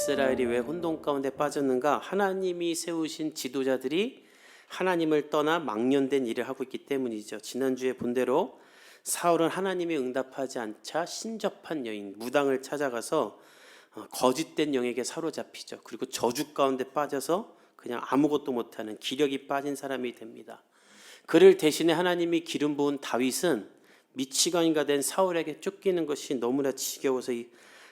이스라엘이 왜 혼돈 가운데 빠졌는가? 하나님이 세우신 지도자들이 하나님을 떠나 망년된 일을 하고 있기 때문이죠. 지난주에 본 대로 사울은 하나님이 응답하지 않자 신접한 여인 무당을 찾아가서 어, 거짓된 영에게 사로잡히죠. 그리고 저주 가운데 빠져서 그냥 아무것도 못하는 기력이 빠진 사람이 됩니다. 그를 대신에 하나님이 기름 부은 다윗은 미치광이가 된 사울에게 쫓기는 것이 너무나 지겨워서 이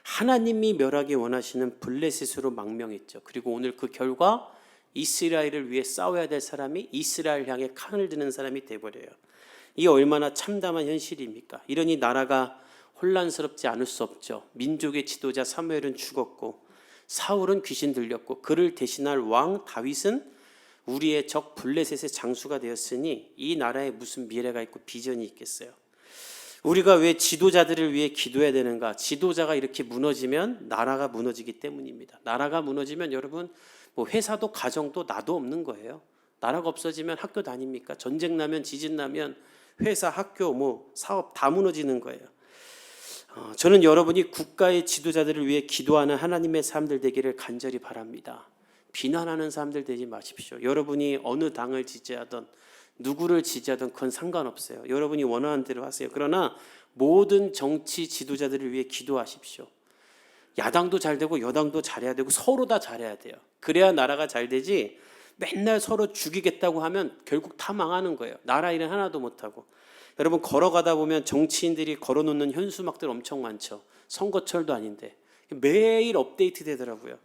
하나님이 멸하기 원하시는 블레셋으로 망명했죠. 그리고 오늘 그 결과 이스라엘을 위해 싸워야 될 사람이 이스라엘 향해 칼을 드는 사람이 돼버려요. 이 얼마나 참담한 현실입니까? 이러니 나라가 혼란스럽지 않을 수 없죠. 민족의 지도자 사무엘은 죽었고 사울은 귀신 들렸고 그를 대신할 왕 다윗은 우리의 적 블레셋의 장수가 되었으니 이 나라에 무슨 미래가 있고 비전이 있겠어요. 우리가 왜 지도자들을 위해 기도해야 되는가? 지도자가 이렇게 무너지면 나라가 무너지기 때문입니다. 나라가 무너지면 여러분 뭐 회사도 가정도 나도 없는 거예요. 나라가 없어지면 학교 다닙니까? 전쟁 나면 지진 나면 회사, 학교, 뭐 사업 다 무너지는 거예요. 어, 저는 여러분이 국가의 지도자들을 위해 기도하는 하나님의 사람들 되기를 간절히 바랍니다. 비난하는 사람들 되지 마십시오. 여러분이 어느 당을 지지하던 누구를 지지하든 그건 상관없어요. 여러분이 원하는 대로 하세요. 그러나 모든 정치 지도자들을 위해 기도하십시오. 야당도 잘 되고 여당도 잘해야 되고 서로 다 잘해야 돼요. 그래야 나라가 잘 되지. 맨날 서로 죽이겠다고 하면 결국 다 망하는 거예요. 나라 일은 하나도 못 하고. 여러분 걸어가다 보면 정치인들이 걸어놓는 현수막들 엄청 많죠. 선거철도 아닌데 매일 업데이트 되더라고요.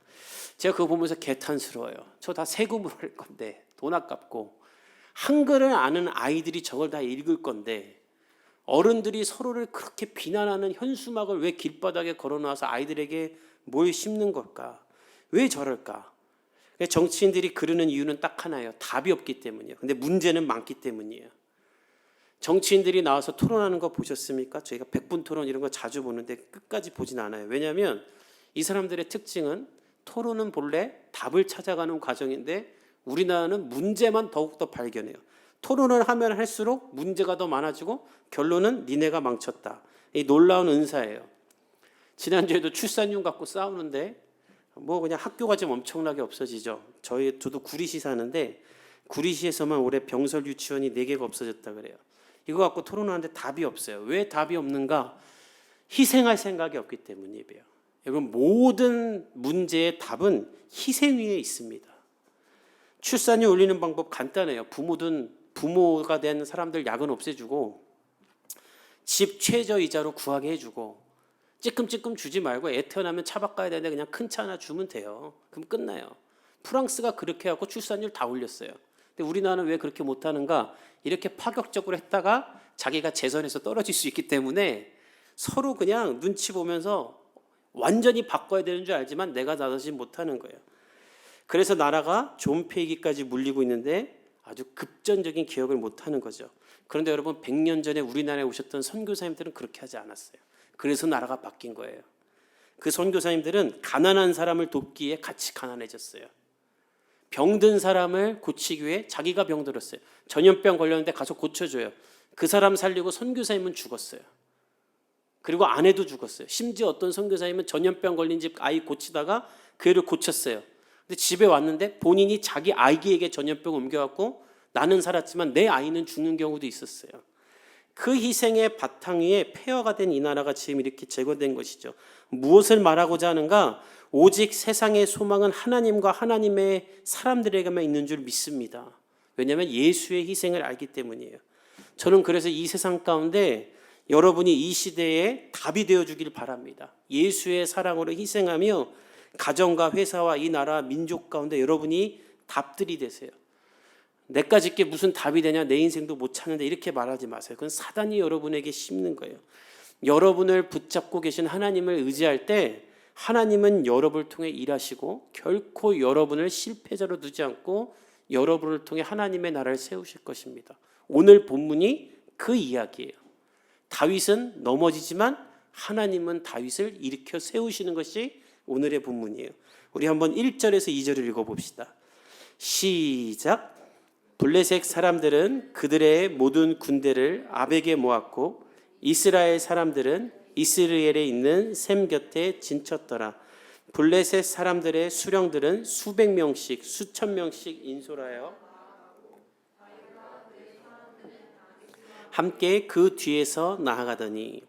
제가 그거 보면서 개탄스러워요. 저 다 세금으로 할 건데 돈 아깝고 한글을 아는 아이들이 저걸 다 읽을 건데 어른들이 서로를 그렇게 비난하는 현수막을 왜 길바닥에 걸어놔서 아이들에게 뭘 심는 걸까? 왜 저럴까? 정치인들이 그러는 이유는 딱 하나예요. 답이 없기 때문이에요. 근데 문제는 많기 때문이에요. 정치인들이 나와서 토론하는 거 보셨습니까? 저희가 백분 토론 이런 거 자주 보는데 끝까지 보진 않아요. 왜냐하면 이 사람들의 특징은 토론은 본래 답을 찾아가는 과정인데 우리나라는 문제만 더욱더 발견해요. 토론을 하면 할수록 문제가 더 많아지고 결론은 니네가 망쳤다. 이 놀라운 은사예요. 지난주에도 출산율 갖고 싸우는데 뭐 그냥 학교가 좀 엄청나게 없어지죠. 저희 저도 구리시 사는데 구리시에서만 올해 병설 유치원이 4개가 없어졌다 그래요. 이거 갖고 토론하는데 답이 없어요. 왜 답이 없는가? 희생할 생각이 없기 때문이에요. 여러분 모든 문제의 답은 희생 위에 있습니다. 출산율 올리는 방법 간단해요. 부모든 부모가 된 사람들 야근 없애주고 집 최저 이자로 구하게 해주고 찔끔찔끔 주지 말고 애 태어나면 차 바꿔야 되는데 그냥 큰 차 하나 주면 돼요. 그럼 끝나요. 프랑스가 그렇게 하고 출산율 다 올렸어요. 근데 우리나라는 왜 그렇게 못하는가? 이렇게 파격적으로 했다가 자기가 재선에서 떨어질 수 있기 때문에 서로 그냥 눈치 보면서 완전히 바꿔야 되는 줄 알지만 내가 나서지 못하는 거예요. 그래서 나라가 존폐이기까지 물리고 있는데 아주 급전적인 기억을 못하는 거죠. 그런데 여러분 100년 전에 우리나라에 오셨던 선교사님들은 그렇게 하지 않았어요. 그래서 나라가 바뀐 거예요. 그 선교사님들은 가난한 사람을 돕기에 같이 가난해졌어요. 병든 사람을 고치기 위해 자기가 병들었어요. 전염병 걸렸는데 가서 고쳐줘요. 그 사람 살리고 선교사님은 죽었어요. 그리고 아내도 죽었어요. 심지어 어떤 선교사님은 전염병 걸린 집 아이 고치다가 그 애를 고쳤어요. 근데 집에 왔는데 본인이 자기 아이에게 전염병 옮겨갖고 나는 살았지만 내 아이는 죽는 경우도 있었어요. 그 희생의 바탕 위에 폐허가 된 이 나라가 지금 이렇게 제거된 것이죠. 무엇을 말하고자 하는가? 오직 세상의 소망은 하나님과 하나님의 사람들에게만 있는 줄 믿습니다. 왜냐하면 예수의 희생을 알기 때문이에요. 저는 그래서 이 세상 가운데 여러분이 이 시대에 답이 되어 주길 바랍니다. 예수의 사랑으로 희생하며 가정과 회사와 이 나라 민족 가운데 여러분이 답들이 되세요. 내가 짓게 무슨 답이 되냐 내 인생도 못 찾는데 이렇게 말하지 마세요. 그건 사단이 여러분에게 심는 거예요. 여러분을 붙잡고 계신 하나님을 의지할 때 하나님은 여러분을 통해 일하시고 결코 여러분을 실패자로 두지 않고 여러분을 통해 하나님의 나라를 세우실 것입니다. 오늘 본문이 그 이야기예요. 다윗은 넘어지지만 하나님은 다윗을 일으켜 세우시는 것이 오늘의 본문이에요. 우리 한번 1절에서 2절을 읽어 봅시다. 시작. 블레셋 사람들은 그들의 모든 군대를 아벡에 모았고 이스라엘 사람들은 이스라엘에 있는 셈 곁에 진쳤더라. 블레셋 사람들의 수령들은 수백 명씩 수천 명씩 인솔하여 함께 그 뒤에서 나아가더니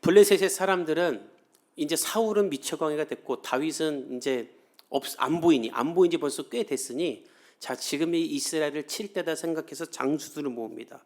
블레셋의 사람들은 이제 사울은 미쳐광이가 됐고 다윗은 이제 없, 안 보이니 안 보인 지 벌써 꽤 됐으니 자 지금 이 이스라엘을 칠 때다 생각해서 장수들을 모읍니다.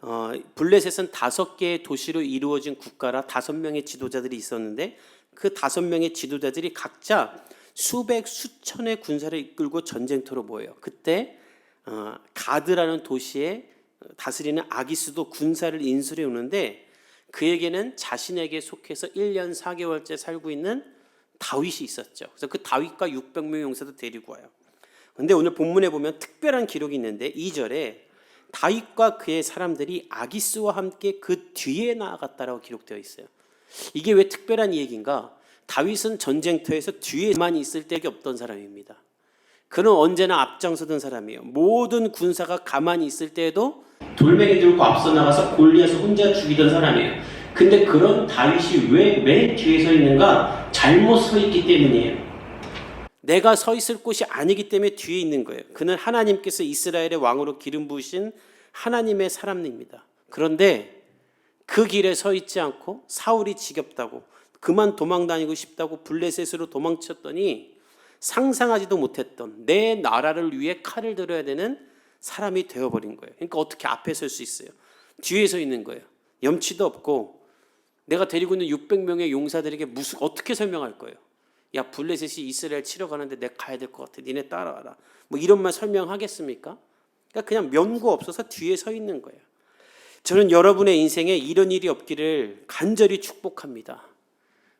어, 블레셋은 다섯 개의 도시로 이루어진 국가라 다섯 명의 지도자들이 있었는데 그 다섯 명의 지도자들이 각자 수백 수천의 군사를 이끌고 전쟁터로 모여요. 그때 어, 가드라는 도시에 다스리는 아기스도 군사를 인수해 오는데 그에게는 자신에게 속해서 1년 4개월째 살고 있는 다윗이 있었죠. 그래서 그 다윗과 600명 용사도 데리고 와요. 근데 오늘 본문에 보면 특별한 기록이 있는데 2절에 다윗과 그의 사람들이 아기스와 함께 그 뒤에 나아갔다라고 기록되어 있어요. 이게 왜 특별한 얘기인가? 다윗은 전쟁터에서 뒤에만 있을 때가 없던 사람입니다. 그는 언제나 앞장서던 사람이에요. 모든 군사가 가만히 있을 때에도 돌멩이 들고 앞서 나가서 골리앗을 혼자 죽이던 사람이에요. 근데 그런 다윗이 왜 맨 뒤에 서 있는가? 잘못 서 있기 때문이에요. 내가 서 있을 곳이 아니기 때문에 뒤에 있는 거예요. 그는 하나님께서 이스라엘의 왕으로 기름 부으신 하나님의 사람입니다. 그런데 그 길에 서 있지 않고 사울이 지겹다고 그만 도망 다니고 싶다고 블레셋으로 도망쳤더니 상상하지도 못했던 내 나라를 위해 칼을 들어야 되는 사람이 되어버린 거예요. 그러니까 어떻게 앞에 설 수 있어요? 뒤에 서 있는 거예요. 염치도 없고 내가 데리고 있는 600명의 용사들에게 무슨 어떻게 설명할 거예요? 야 블레셋이 이스라엘 치러 가는데 내가 가야 될 것 같아. 니네 따라와라. 뭐 이런 말 설명하겠습니까? 그러니까 그냥 면구 없어서 뒤에 서 있는 거예요. 저는 여러분의 인생에 이런 일이 없기를 간절히 축복합니다.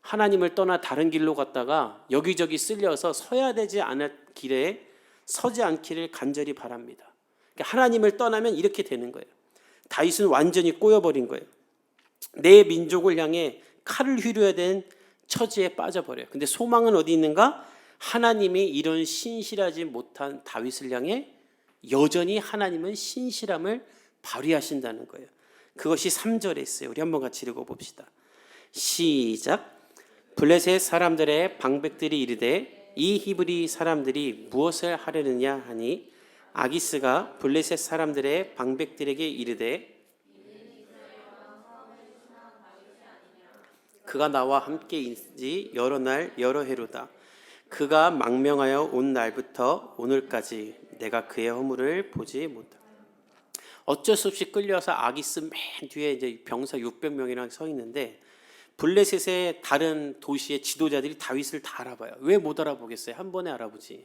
하나님을 떠나 다른 길로 갔다가 여기저기 쓸려서 서야 되지 않을 길에 서지 않기를 간절히 바랍니다. 그러니까 하나님을 떠나면 이렇게 되는 거예요. 다윗은 완전히 꼬여버린 거예요. 내 민족을 향해 칼을 휘려야 되는 처지에 빠져버려요. 근데 소망은 어디 있는가? 하나님이 이런 신실하지 못한 다윗을 향해 여전히 하나님은 신실함을 발휘하신다는 거예요. 그것이 3절에 있어요. 우리 한번 같이 읽어봅시다. 시작. 블레셋 사람들의 방백들이 이르되 이 히브리 사람들이 무엇을 하려느냐 하니 아기스가 블레셋 사람들의 방백들에게 이르되 그가 나와 함께 인지 여러 날 여러 해로다. 그가 망명하여 온 날부터 오늘까지 내가 그의 허물을 보지 못하. 어쩔 수 없이 끌려서 아기스 맨 뒤에 이제 병사 600명이랑 서 있는데 블레셋의 다른 도시의 지도자들이 다윗을 다 알아봐요. 왜 못 알아보겠어요? 한 번에 알아보지.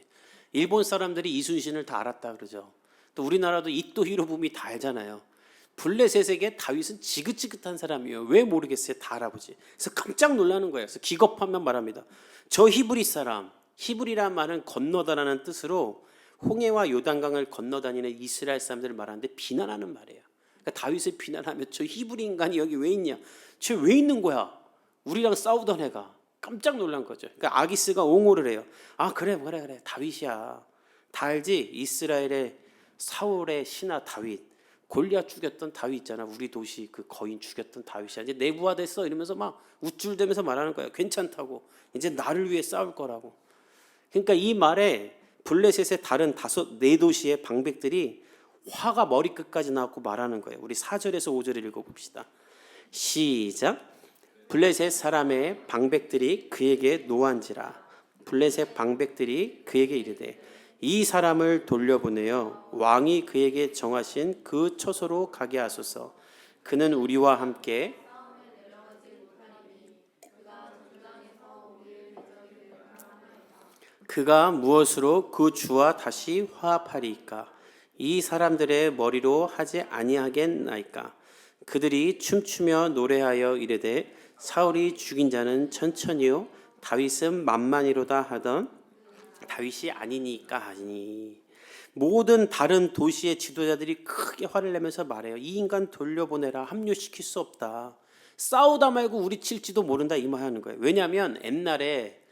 일본 사람들이 이순신을 다 알았다 그러죠. 또 우리나라도 이토 히로부미 다 알잖아요. 블레셋에게 다윗은 지긋지긋한 사람이에요. 왜 모르겠어요? 다 알아보지. 그래서 깜짝 놀라는 거예요. 그래서 기겁하면 말합니다. 저 히브리 사람, 히브리란 말은 건너다라는 뜻으로 홍해와 요단강을 건너다니는 이스라엘 사람들을 말하는데 비난하는 말이에요. 그러니까 다윗을 비난하면 저 히브리 인간이 여기 왜 있냐? 쟤 왜 있는 거야? 우리랑 싸우던 애가 깜짝 놀란 거죠. 그러니까 아기스가 옹호를 해요. 아 그래 그래 그래 다윗이야. 다 알지? 이스라엘의 사울의 신하 다윗. 골리앗 죽였던 다윗 있잖아. 우리 도시 그 거인 죽였던 다윗이야. 이제 내부화됐어 이러면서 막 우쭐대면서 말하는 거야. 괜찮다고. 이제 나를 위해 싸울 거라고. 그러니까 이 말에 블레셋의 다른 다섯 네 도시의 방백들이 화가 머리끝까지 나고 말하는 거예요. 우리 4절에서 5절을 읽어 봅시다. 시작. 블레셋 사람의 방백들이 그에게 노한지라. 블레셋 방백들이 그에게 이르되 이 사람을 돌려보내어 왕이 그에게 정하신 그 처소로 가게 하소서. 그는 우리와 함께 그가 무엇으로 그 주와 다시 화합하리이까? 이 사람들의 머리로 하지 아니하겠나이까? 그들이 춤추며 노래하여 이르되 사울이 죽인 자는 천천히요 다윗은 만만히로다 하던 다윗이 아니니까 하니 모든 다른 도시의 지도자들이 크게 화를 내면서 말해요. 이 인간 돌려보내라. 합류시킬 수 없다. 싸우다 말고 우리 칠지도 모른다 이 말 하는 거예요. 왜냐하면 옛날에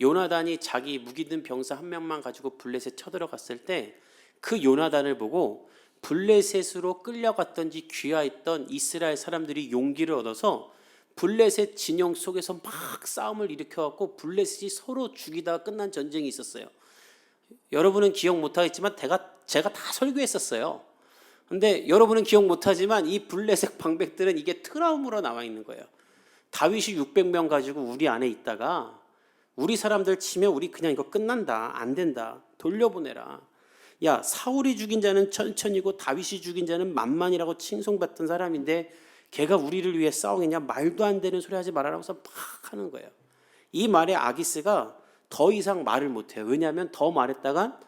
요나단이 자기 무기 든 병사 한 명만 가지고 블레셋 쳐들어갔을 때 그 요나단을 보고 블레셋으로 끌려갔던지 귀화했던 이스라엘 사람들이 용기를 얻어서 블레셋 진영 속에서 막 싸움을 일으켜갖고 블레셋이 서로 죽이다가 끝난 전쟁이 있었어요. 여러분은 기억 못하겠지만 제가, 제가 다 설교했었어요. 근데 여러분은 기억 못하지만 이 블레셋 방백들은 이게 트라우마로 나와 있는 거예요. 다윗이 600명 가지고 우리 안에 있다가 우리 사람들 치면 우리 그냥 이거 끝난다. 안 된다. 돌려보내라. 야, 사울이 죽인 자는 천천히고 다윗이 죽인 자는 만만이라고 칭송받던 사람인데 걔가 우리를 위해 싸우겠냐? 말도 안 되는 소리 하지 말아라고서 막 하는 거예요. 이 말에 아기스가 더 이상 말을 못 해요. 왜냐하면 더 말했다간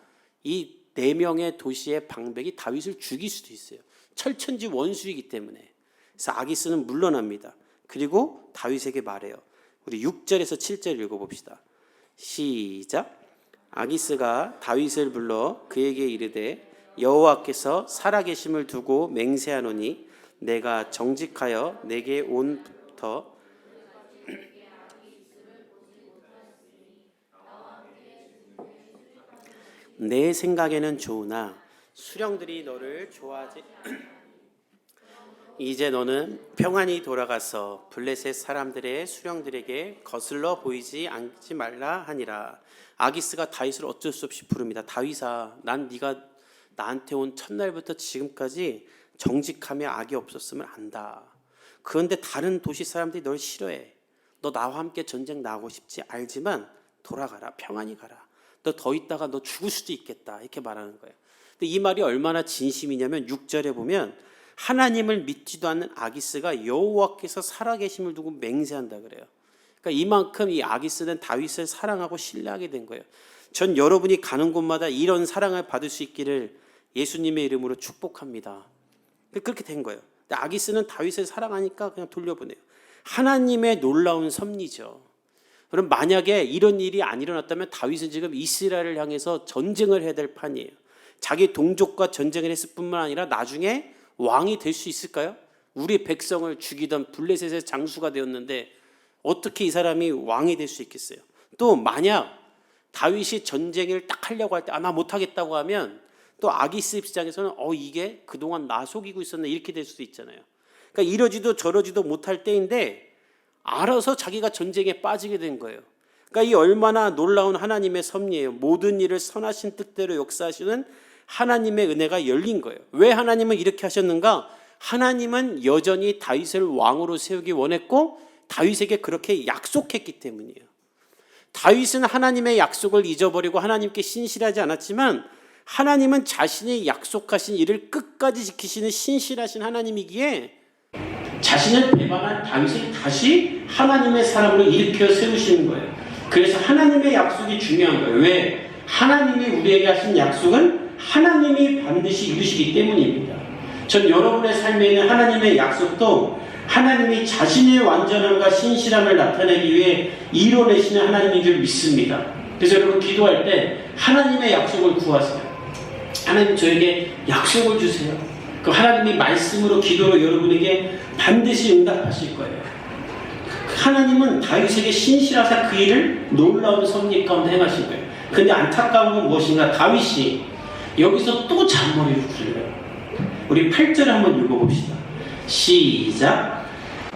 이 네 명의 도시의 방백이 다윗을 죽일 수도 있어요. 철천지 원수이기 때문에. 그래서 아기스는 물러납니다. 그리고 다윗에게 말해요. 우리 6절에서 7절 읽어봅시다. 시작. 아기스가 다윗을 불러 그에게 이르되 여호와께서 살아계심을 두고 맹세하노니 내가 정직하여 내게 온부터 내 생각에는 좋으나 수령들이 너를 좋아하지 이제 너는 평안히 돌아가서 블레셋 사람들의 수령들에게 거슬러 보이지 않지 말라 하니라. 아기스가 다윗을 어쩔 수 없이 부릅니다. 다윗아, 난 네가 나한테 온 첫날부터 지금까지 정직하며 악이 없었음을 안다. 그런데 다른 도시 사람들이 널 싫어해. 너 나와 함께 전쟁 나가고 싶지 알지만 돌아가라. 평안히 가라. 너 더 있다가 너 죽을 수도 있겠다. 이렇게 말하는 거예요. 근데 이 말이 얼마나 진심이냐면 6절에 보면 하나님을 믿지도 않는 아기스가 여호와께서 살아계심을 두고 맹세한다 그래요. 그러니까 이만큼 이 아기스는 다윗을 사랑하고 신뢰하게 된 거예요. 전 여러분이 가는 곳마다 이런 사랑을 받을 수 있기를 예수님의 이름으로 축복합니다. 그렇게 된 거예요. 아기스는 다윗을 사랑하니까 그냥 돌려보내요. 하나님의 놀라운 섭리죠. 그럼 만약에 이런 일이 안 일어났다면 다윗은 지금 이스라엘을 향해서 전쟁을 해야 될 판이에요. 자기 동족과 전쟁을 했을 뿐만 아니라 나중에 왕이 될 수 있을까요? 우리 백성을 죽이던 블레셋의 장수가 되었는데 어떻게 이 사람이 왕이 될 수 있겠어요? 또 만약 다윗이 전쟁을 딱 하려고 할 때 아 나 못하겠다고 하면 또 아기스 입장에서는 어 이게 그동안 나 속이고 있었네 이렇게 될 수도 있잖아요. 그러니까 이러지도 저러지도 못할 때인데 알아서 자기가 전쟁에 빠지게 된 거예요. 그러니까 이 얼마나 놀라운 하나님의 섭리예요. 모든 일을 선하신 뜻대로 역사하시는 하나님의 은혜가 열린 거예요. 왜 하나님은 이렇게 하셨는가? 하나님은 여전히 다윗을 왕으로 세우기 원했고 다윗에게 그렇게 약속했기 때문이에요. 다윗은 하나님의 약속을 잊어버리고 하나님께 신실하지 않았지만 하나님은 자신이 약속하신 일을 끝까지 지키시는 신실하신 하나님이기에 자신을 배반한 다윗을 다시 하나님의 사람으로 일으켜 세우시는 거예요. 그래서 하나님의 약속이 중요한 거예요. 왜? 하나님이 우리에게 하신 약속은 하나님이 반드시 이루시기 때문입니다. 전 여러분의 삶에 있는 하나님의 약속도 하나님이 자신의 완전함과 신실함을 나타내기 위해 이뤄내시는 하나님인 줄 믿습니다. 그래서 여러분 기도할 때 하나님의 약속을 구하세요. 하나님 저에게 약속을 주세요. 그 하나님이 말씀으로 기도로 여러분에게 반드시 응답하실 거예요. 하나님은 다윗에게 신실하사 그 일을 놀라운 섭리 가운데 행하신 거예요. 근데 안타까운 건 무엇인가? 다윗이 여기서 또 잔머리를 굴려요. 우리 8절 한번 읽어봅시다. 시작.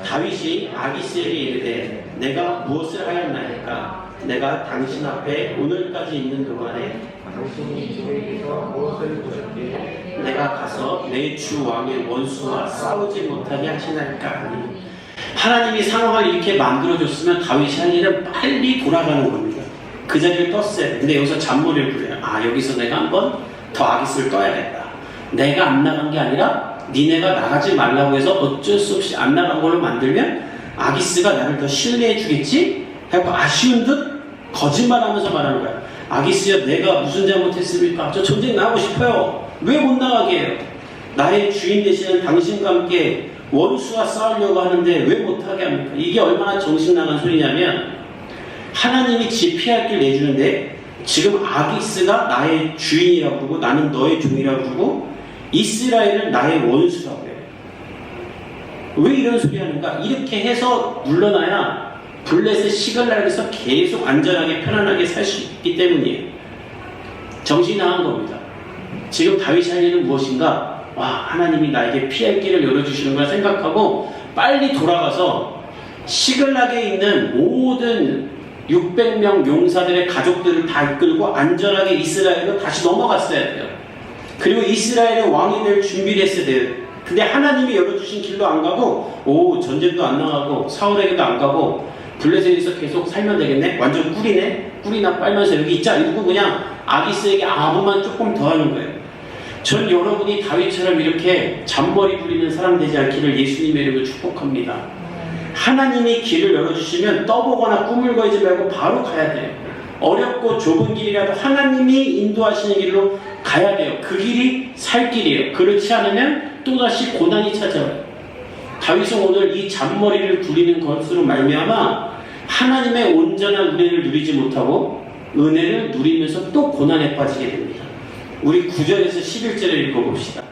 다윗이 아기스에게 이르되 내가 무엇을 하였나이까? 내가 당신 앞에 오늘까지 있는 동안에 당신이 저에게서 무엇을 보셨기에 내가 가서 내 주 왕의 원수와 싸우지 못하게 하시나이까 하니 하나님이 상황을 이렇게 만들어줬으면 다윗이 할 일은 빨리 돌아가는 겁니다. 그 자리를 떴어요. 근데 여기서 잔머리를 부려요. 아 여기서 내가 한번 더 아기스를 떠야겠다. 내가 안 나간 게 아니라 니네가 나가지 말라고 해서 어쩔 수 없이 안 나간 걸로 만들면 아기스가 나를 더 신뢰해 주겠지? 하고 아쉬운 듯 거짓말하면서 말하는 거야. 아기스야 내가 무슨 잘못했습니까? 저 전쟁 나가고 싶어요. 왜 못 나가게 해요? 나의 주인 되시는 당신과 함께 원수와 싸우려고 하는데 왜 못하게 합니까? 이게 얼마나 정신 나간 소리냐면 하나님이 지피할 길 내주는데 지금 아기스가 나의 주인이라고 그러고 나는 너의 종이라고 그러고 이스라엘은 나의 원수라고 해요. 왜 이런 소리 하는가? 이렇게 해서 물러나야 블레셋 시갈락에서 계속 안전하게 편안하게 살 수 있기 때문이에요. 정신이 나간 겁니다. 지금 다윗이 할 일은 무엇인가? 와 하나님이 나에게 피할 길을 열어주시는 걸 생각하고 빨리 돌아가서 시글락에 있는 모든 600명 용사들의 가족들을 다 이끌고 안전하게 이스라엘로 다시 넘어갔어야 돼요. 그리고 이스라엘의 왕이 될 준비를 했어야 돼요. 근데 하나님이 열어주신 길로 안 가고 오 전쟁도 안 나가고 사울에게도 안 가고 블레셋에서 계속 살면 되겠네? 완전 꿀이네? 꿀이나 빨면서 여기 있자 이러고 그냥 아기스에게 아부만 조금 더 하는 거예요. 전 여러분이 다윗처럼 이렇게 잔머리 부리는 사람 되지 않기를 예수님의 이름으로 축복합니다. 하나님이 길을 열어주시면 떠보거나 꿈을 거이지 말고 바로 가야 돼요. 어렵고 좁은 길이라도 하나님이 인도하시는 길로 가야 돼요. 그 길이 살 길이에요. 그렇지 않으면 또다시 고난이 찾아와요. 다윗은 오늘 이 잔머리를 부리는 것으로 말미암아 하나님의 온전한 은혜를 누리지 못하고 은혜를 누리면서 또 고난에 빠지게 됩니다. 우리 9절에서 11절을 읽어봅시다.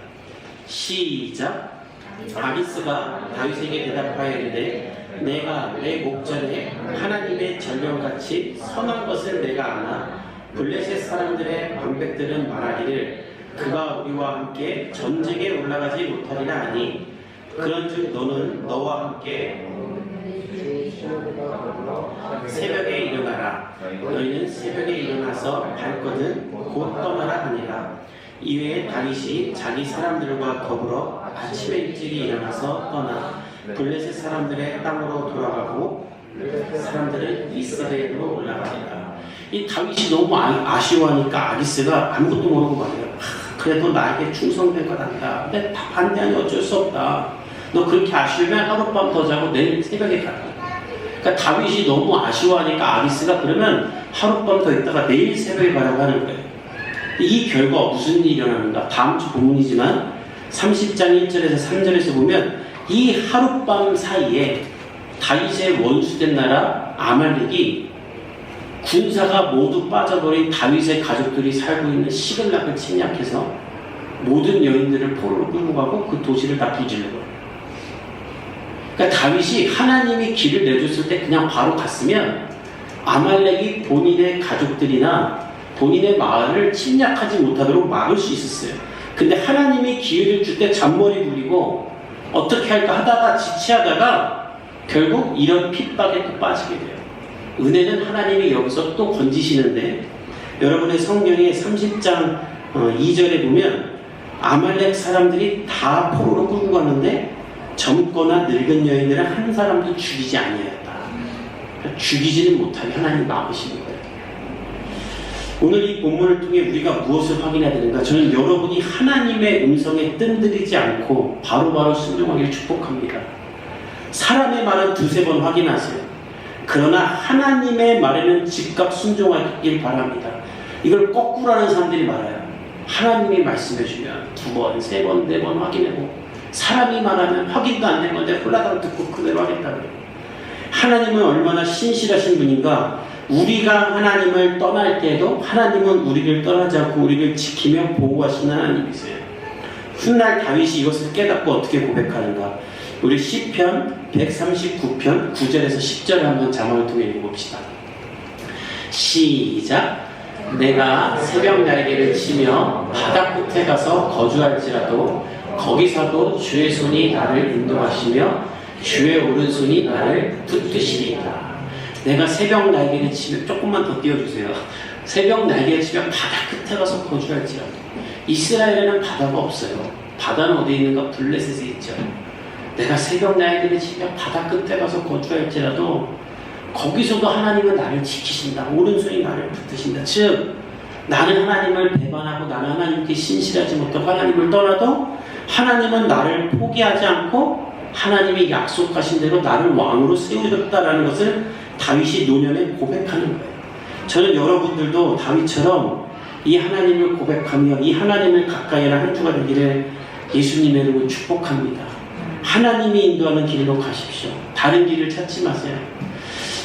시작. 아비스가 다윗에게 이르되 내가 내 목전에 하나님의 전령같이 선한 것을 내가 아나 블레셋 사람들의 방백들은 말하기를 그가 우리와 함께 전쟁에 올라가지 못하리라 하니 그런즉 너는 너와 함께 새벽에 일어나라. 너희는 새벽에 일어나서 발거든 곧 떠나라 하니라. 이외에 다윗이 자기 사람들과 더불어 아침에 일찍이 일어나서 떠나 블레셋 사람들의 땅으로 돌아가고 사람들은 이스라엘로 올라가니라. 이 다윗이 너무 아, 아쉬워하니까 아기스가 아무것도 모르고 말해요 하, 그래도 나에게 충성된 것 아니야 근데 다 반대하니 어쩔 수 없다 너 그렇게 아쉬우면 하룻밤 더 자고 내일 새벽에 가라 그러니까 다윗이 너무 아쉬워하니까 아기스가 그러면 하룻밤 더 있다가 내일 새벽에 가라고 하는 거예요 이 결과 무슨 일이 일어나는가? 다음 주 본문이지만 30장 1절에서 3절에서 보면 이 하룻밤 사이에 다윗의 원수된 나라 아말렉이 군사가 모두 빠져버린 다윗의 가족들이 살고 있는 시글락을 침략해서 모든 여인들을 포로로 끌고 가고 그 도시를 다 부질러버려요. 그러니까 다윗이 하나님이 길을 내줬을 때 그냥 바로 갔으면 아말렉이 본인의 가족들이나 본인의 마을을 침략하지 못하도록 막을 수 있었어요. 근데 하나님이 기회를 줄 때 잔머리 부리고 어떻게 할까 하다가 지체하다가 결국 이런 핍박에 또 빠지게 돼요. 은혜는 하나님이 여기서 또 건지시는데 여러분의 성경의 30장 2절에 보면 아말렉 사람들이 다 포로로 끌고 갔는데 젊거나 늙은 여인들은 한 사람도 죽이지 아니하였다. 그러니까 죽이지는 못하게 하나님 막으시는 거예요. 오늘 이 본문을 통해 우리가 무엇을 확인해야 되는가? 저는 여러분이 하나님의 음성에 뜸들이지 않고 바로바로 순종하기를 축복합니다. 사람의 말은 두세 번 확인하세요. 그러나 하나님의 말에는 즉각 순종하길 바랍니다. 이걸 거꾸로 하는 사람들이 많아요. 하나님이 말씀해 주면 두 번, 세 번, 네 번 확인하고 사람이 말하면 확인도 안 된 건데 홀라당 듣고 그대로 하겠다 그래요. 하나님은 얼마나 신실하신 분인가 우리가 하나님을 떠날 때에도 하나님은 우리를 떠나지 않고 우리를 지키며 보호하시는 하나님이세요. 훗날 다윗이 이것을 깨닫고 어떻게 고백하는가? 우리 시편 139편 9절에서 10절을 한번 자막을 통해 읽어봅시다. 시작. 내가 새벽 날개를 치며 바다 끝에 가서 거주할지라도 거기서도 주의 손이 나를 인도하시며 주의 오른손이 나를 붙드시리라. 내가 새벽 날개를 치면 조금만 더 띄워주세요. 새벽 날개를 치면 바다 끝에 가서 거주할지라도 이스라엘에는 바다가 없어요. 바다는 어디 있는가? 블레셋에 있죠. 내가 새벽 날개를 치면 바다 끝에 가서 거주할지라도 거기서도 하나님은 나를 지키신다. 오른손이 나를 붙드신다. 즉 나는 하나님을 배반하고 나는 하나님께 신실하지 못하고 하나님을 떠나도 하나님은 나를 포기하지 않고 하나님이 약속하신 대로 나를 왕으로 세우셨다라는 것을 다윗이 노년에 고백하는 거예요. 저는 여러분들도 다윗처럼 이 하나님을 고백하며 이 하나님을 가까이 하는 한 주가 되기를 예수님의 이름으로 축복합니다. 하나님이 인도하는 길로 가십시오. 다른 길을 찾지 마세요.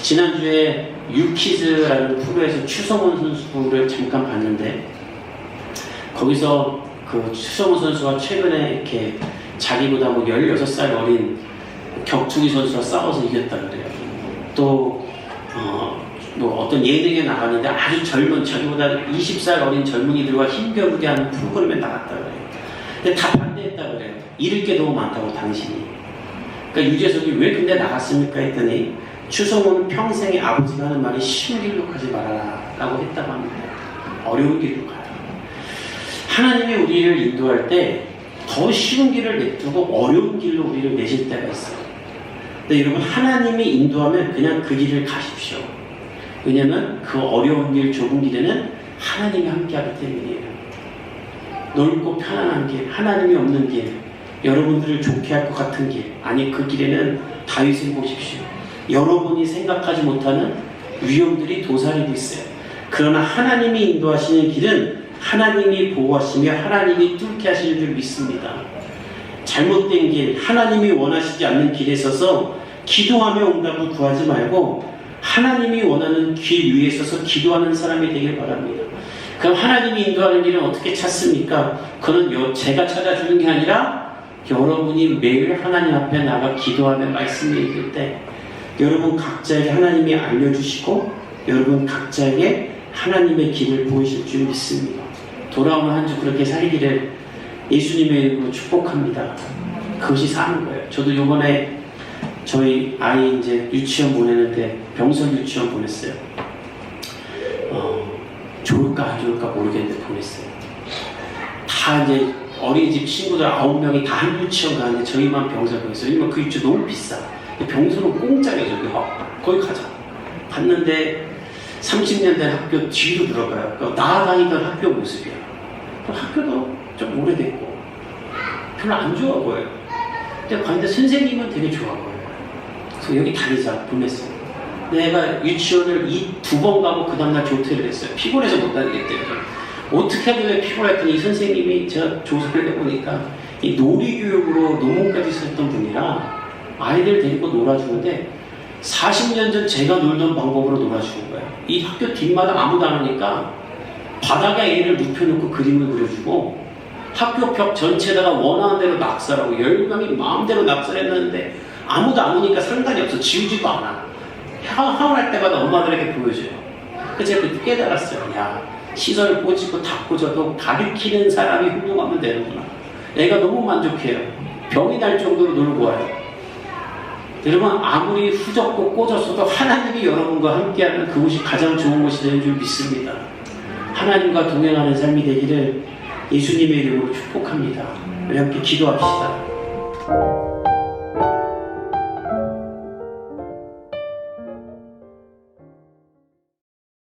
지난주에 유키즈라는 프로에서 추성훈 선수를 잠깐 봤는데 거기서 그 추성훈 선수가 최근에 이렇게 자기보다 뭐 16살 어린 격투기 선수와 싸워서 이겼다 그래요. 또, 어, 뭐 어떤 예능에 나가는데 아주 젊은, 자기보다 20살 어린 젊은이들과 힘겨루게 하는 프로그램에 나갔다 그래요. 근데 다 반대했다 그래요. 잃을 게 너무 많다고 당신이. 그러니까 유재석이 왜 근데 나갔습니까 했더니 추성호는 평생에 아버지가 하는 말이 쉬운 길로 가지 말아라 라고 했다고 합니다. 어려운 길로 가라. 하나님이 우리를 인도할 때 더 쉬운 길을 냅두고 어려운 길로 우리를 내실 때가 있어요. 근데 여러분 하나님이 인도하면 그냥 그 길을 가십시오. 왜냐하면 그 어려운 길, 좁은 길에는 하나님이 함께하기 때문이에요. 넓고 편안한 길, 하나님이 없는 길, 여러분들을 좋게 할 것 같은 길, 아니 그 길에는 다윗을 보십시오. 여러분이 생각하지 못하는 위험들이 도사리고 있어요. 그러나 하나님이 인도하시는 길은 하나님이 보호하시며 하나님이 뚫게 하시는 줄 믿습니다. 잘못된 길, 하나님이 원하시지 않는 길에 서서 기도하며 응답을 구하지 말고 하나님이 원하는 길 위에 서서 기도하는 사람이 되길 바랍니다. 그럼 하나님이 인도하는 길은 어떻게 찾습니까? 여- 제가 찾아주는 게 아니라 여러분이 매일 하나님 앞에 나가 기도하며 말씀을 읽을 때 여러분 각자에게 하나님이 알려주시고 여러분 각자에게 하나님의 길을 보이실 줄 믿습니다. 돌아오는 한 주 그렇게 살기를 예수님의 이름으로 축복합니다. 그것이 사는 거예요. 저도 요번에 저희 아이 이제 유치원 보내는데 병설 유치원 보냈어요. 어, 좋을까 안 좋을까 모르겠는데 보냈어요. 다 이제 어린이집 친구들 아홉 명이 다 한 유치원 가는데 저희만 병설 보냈어요. 왜냐면 그 유치원 너무 비싸. 병설은 공짜예요 저기. 어, 거기 가자. 갔는데 30년 된 학교 뒤로 들어가요. 그 나아다니던 학교 모습이야. 그 학교도 좀 오래됐고 별로 안 좋아 보여요. 근데 갔는데 선생님은 되게 좋아 보여요. 그래서 여기 다니자 보냈어요. 내가 유치원을 이 두 번 가고 그 다음날 조퇴를 했어요. 피곤해서 못 다니겠대요. 어떻게 하길래 피곤했더니 이 선생님이 제가 조사를 해보니까 이 놀이교육으로 논문까지 썼던 분이라 아이들 데리고 놀아주는데 40년 전 제가 놀던 방법으로 놀아주는 거예요. 이 학교 뒷마당 아무도 안 오니까 바닥에 애를 눕혀놓고 그림을 그려주고 학교 벽 전체에다가 원하는 대로 낙서라고 10명이 마음대로 낙서했는데 아무도 안 오니까 상관이 없어. 지우지도 않아. 하- 하원할 때마다 엄마들에게 보여줘요. 그래서 제가 깨달았어요. 야, 시설을 꽂고 다 꽂아도 가르치는 사람이 훌륭하면 되는구나. 애가 너무 만족해요. 병이 날 정도로 놀고 와요. 여러분 아무리 후졌고 꽂았어도 하나님이 여러분과 함께하는 그곳이 가장 좋은 곳이 되는 줄 믿습니다. 하나님과 동행하는 삶이 되기를 예수님의 이름으로 축복합니다. 우리 함께 기도합시다.